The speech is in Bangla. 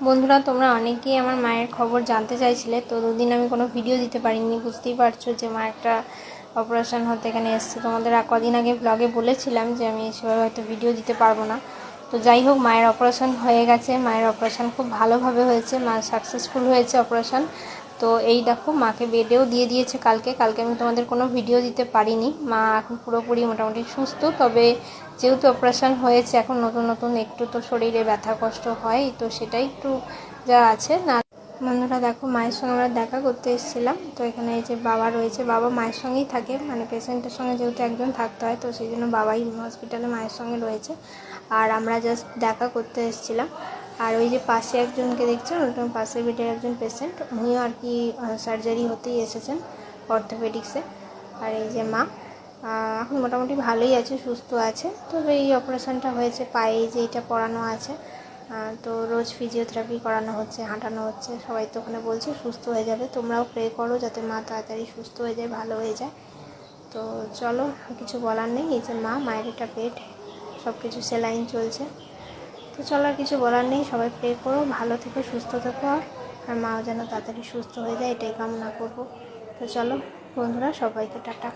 বন্ধুরা, তোমরা অনেকেই আমার মায়ের খবর জানতে চাইছিলে। তো দুদিন আমি কোনো ভিডিও দিতে পারিনি, বুঝতেই পারছ যে মা একটা অপারেশন হতে এখানে এসছে। তোমাদের কদিন আগে ব্লগে বলেছিলাম যে আমি সেভাবে হয়তো ভিডিও দিতে পারব না। তো যাই হোক, মায়ের অপারেশন হয়ে গেছে। মায়ের অপারেশন খুব ভালোভাবে হয়েছে। মা সাকসেসফুল হয়েছে অপারেশন। তো এই দেখো, মাকে বেডেও দিয়ে দিয়েছে কালকে। কালকে আমি তোমাদের কোনো ভিডিও দিতে পারিনি। মা এখন পুরোপুরি মোটামুটি সুস্থ। তবে যেহেতু অপারেশন হয়েছে, এখন নতুন নতুন একটু তো শরীরে ব্যথা কষ্ট হয়, তো সেটাই একটু যা আছে না বন্ধুরা, দেখো, মায়ের সঙ্গে আমরা দেখা করতে এসেছিলাম। তো এখানে এই যে বাবা রয়েছে, বাবা মায়ের সঙ্গেই থাকে। মানে পেশেন্টের সঙ্গে যেহেতু একজন থাকতে হয়, তো সেই জন্য বাবাই হসপিটালে মায়ের সঙ্গে রয়েছে। আর আমরা জাস্ট দেখা করতে এসেছিলাম। আর ওই যে পাশে একজনকে দেখছেন ওটা পাশের বেডের একজন পেশেন্ট উনিও আর কি সার্জারি হতেই এসেছেন অর্থোপেডিক্সে আর এই যে মা এখন মোটামুটি ভালোই আছে, সুস্থ আছে। তবে এই অপারেশনটা হয়েছে, পায়ে যে এটা পড়ানো আছে। তো রোজ ফিজিওথেরাপি করানো হচ্ছে, হাঁটানো হচ্ছে, সবাই তো ওখানে বলছে সুস্থ হয়ে যাবে, তোমরাও প্রে করো যাতে মা তাড়াতাড়ি সুস্থ হয়ে যায়, ভালো হয়ে যায়। তো চলো কিছু বলার নেই, এই যে মা, মায়ের এটা পেট সব কিছু সেলাইন চলছে। তো চলো, আর কিছু বলার নেই, সবাই প্রে করো, ভালো থেকো, সুস্থ থেকো, আর মাও যেন তাড়াতাড়ি সুস্থ হয়ে যায়, এটাই কামনা করব। তো চলো, বন্ধুরা, সবাইকে টাটা।